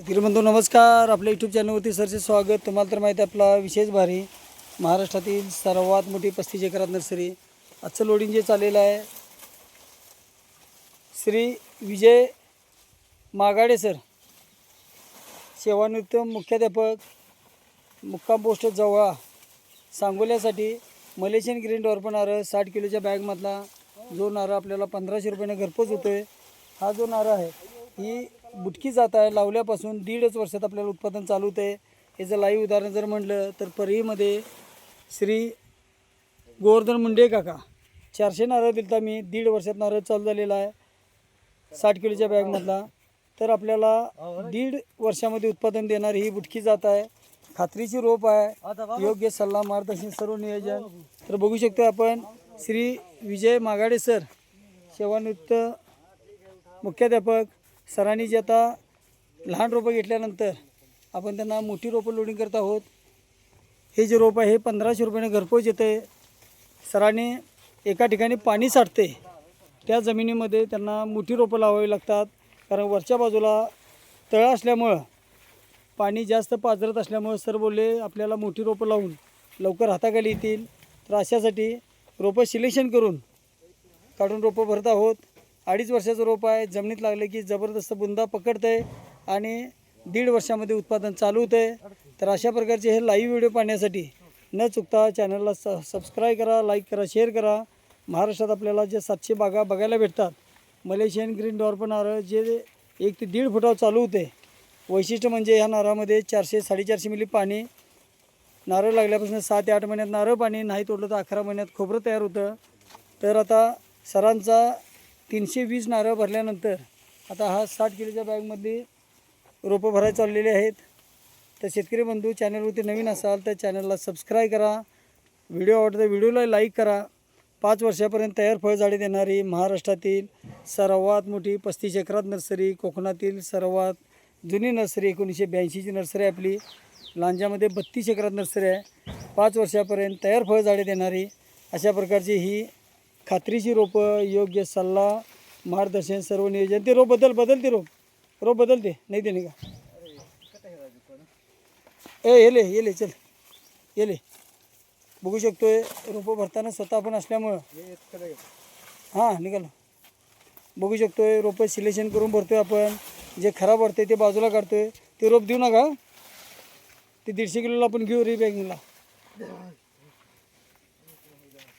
बंधू नमस्कार. आपल्या यूट्यूब चॅनलवरती सरचे स्वागत. तुम्हाला तर माहिती आहे आपला विशेष भारी महाराष्ट्रातील सर्वात मोठी पस्तीस एकरात नर्सरी. आजचं लोडिंग जे चाललेलं आहे श्री विजय मागाडे सर सेवानिवृत्त मुख्याध्यापक मुक्काम पोस्ट जवळा. सांगोल्यासाठी मलेशियन ग्रीन डॉर्प नारळ साठ किलोच्या बॅगमधला जो नारळ आपल्याला पंधराशे रुपयाने घरपोच होतो आहे हा जो नारळ आहे ही बुटकी जात आहे. लावल्यापासून दीडच वर्षात आपल्याला उत्पादन चालू होतं. आहे याचं लाईव्ह उदाहरण जर म्हटलं तर परळीमध्ये श्री गोवर्धन मुंडे काका. चारशे नारळ दिलता मी. दीड वर्षात नारळ चालू झालेला आहे. साठ किलोच्या बॅगमधला तर आपल्याला दीड वर्षामध्ये उत्पादन देणारी ही बुटकी जात आहे. खात्रीची रोप आहे. योग्य सल्ला मार्गदर्शन सर्व नियोजन. तर बघू शकतो आपण श्री विजय मागाडे सर सेवानिवृत्त मुख्याध्यापक. सरांनी जे आता लहान रोपं घेतल्यानंतर आपण त्यांना मोठी रोपं लोडिंग करत आहोत. हे जे रोप आहे हे पंधराशे रुपयाने घरपोच येते सरांनी एका ठिकाणी पाणी साठते त्या जमिनीमध्ये त्यांना मोठी रोपं लावावी लागतात. कारण वरच्या बाजूला तळ असल्यामुळं पाणी जास्त पाजरत असल्यामुळं सर बोलले आपल्याला मोठी रोपं लावून लवकर हाताखाली येतील. तर अशासाठी रोपं सिलेक्शन करून काढून रोपं भरत आहोत. अडीच वर्षाचं रोप आहे. जमिनीत लागलं की जबरदस्त बुंदा पकडतं आहे आणि दीड वर्षामध्ये उत्पादन चालू होतं आहे तर अशा प्रकारचे हे लाईव्ह व्हिडिओ पाहण्यासाठी न चुकता चॅनलला स सबस्क्राईब करा लाईक करा शेअर करा. महाराष्ट्रात आपल्याला जे सातशे बागा बघायला भेटतात मलेशियन ग्रीन डॉर्प नारळ जे एक ते दीड फुटावर चालू होते. वैशिष्ट्य म्हणजे ह्या नारळामध्ये चारशे साडेचारशे मिली पाणी नारळ लागल्यापासून सात ते आठ महिन्यात नारळ पाणी नाही तोडलं तर अकरा महिन्यात खोबरं तयार होतं. तर आता सरांचा तीनशे वीस नारळ भरल्यानंतर आता हा साठ किलोच्या बॅगमधली रोपं भरायला चाललेली आहेत. तर शेतकरी बंधू चॅनलवरती नवीन असाल तर चॅनलला सबस्क्राईब करा. व्हिडिओ आवडतं व्हिडिओला लाईक करा. पाच वर्षापर्यंत तयार फळझाडे देणारी महाराष्ट्रातील सर्वात मोठी पस्तीस एकरात नर्सरी कोकणातील सर्वात जुनी नर्सरी एकोणीसशे ब्याऐंशीची नर्सरी आहे आपली. लांजामध्ये बत्तीस एकरात नर्सरी आहे. पाच वर्षापर्यंत तयार फळझाडे देणारी अशा प्रकारची ही खात्रीची रोपं योग्य सल्ला मार्गदर्शन सर्व नियोजन. ते रोप बदल बदलते रोप. रोप बदलते नाही ते नाही का? ए येले येले चल. येले बघू शकतोय रोपं भरताना स्वतः आपण असल्यामुळं. हां निघालं. बघू शकतोय रोपं सिलेक्शन करून भरतोय आपण. जे खराब वाटते ते बाजूला काढतोय. ते रोप देऊ नका ते दीडशे किलोला आपण घेऊ रे बॅगिंगला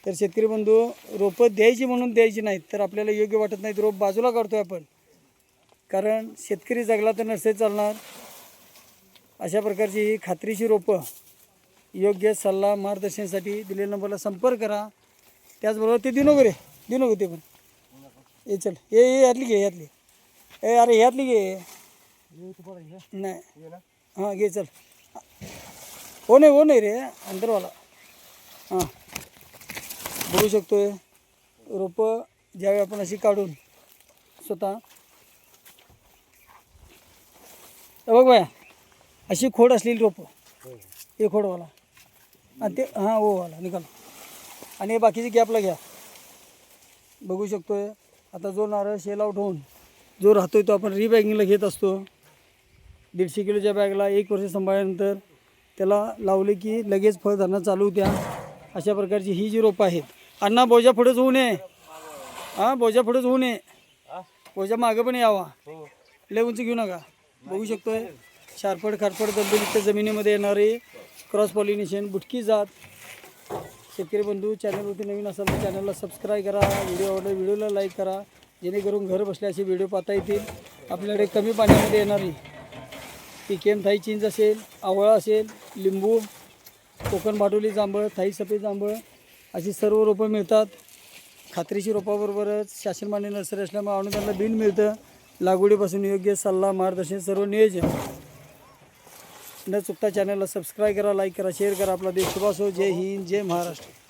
तर शेतकरी बंधू रोपं द्यायची म्हणून द्यायची नाहीत तर आपल्याला योग्य वाटत नाहीत. रोप बाजूला काढतोय आपण. कारण शेतकरी जगला तर नसे चालणार. अशा प्रकारची ही खात्रीची रोपं योग्य सल्ला मार्गदर्शनासाठी दिलेल्या नंबरला संपर्क करा. त्याचबरोबर ते देऊ नको रे देऊ नको ते पण. ये चल. ये ये यातली घे यातली. ए अरे यातली घे. नाही. हां घे चल. हो नाही हो नाही रे? अंतरवाला. हां. बघू शकतो आहे रोपं ज्यावेळी आपण अशी काढून स्वतः बघ बाया अशी खोड असलेली रोपं. हे खोडवाला आणि ते हां ओवाला निकाल आणि हे बाकीचे गॅपला घ्या. बघू शकतो आहे आता जो नारळ शेल आउट होऊन जो राहतोय तो आपण रिबॅगिंगला घेत असतो. दीडशे किलोच्या बॅगला एक वर्ष सांभाळल्यानंतर त्याला लावले की लगेच फळ धरणं चालू होत्या. अशा प्रकारची ही जी रोपं आहेत अण्णा बोजा पुढेच होऊ नये. हां बोजा पुढेच होऊ नये. बोजा मागं पण यावा. लय उंच घेऊ नका. बघू शकतोय शारपड खारपड दलदलीत जमिनीमध्ये येणारी क्रॉस पॉलिनेशन बुटकी जात. शेतकरी बंधू चॅनलवरती नवीन असाल तर चॅनलला सबस्क्राईब करा. व्हिडिओ आवडला व्हिडिओला लाईक करा. जेणेकरून घर बसल्या असे व्हिडिओ पाहता येतील. आपल्याकडे कमी पाण्यामध्ये येणारी ती केम थाई चिंच असेल आवळा असेल लिंबू कोकण भाडोली जांभळ थाई सफेद जांभळ अशी सर्व रोपं मिळतात. खात्रीची रोपाबरोबरच शासन मान्य नर्सरी असल्यामुळे अनुदानाला बिल मिळतं. लागवडीपासून योग्य सल्ला मार्गदर्शन सर्व नियोजन. न चुकता चॅनलला सबस्क्राईब करा लाईक करा शेअर करा. आपला देश शुभासो. जय हिंद जय महाराष्ट्र.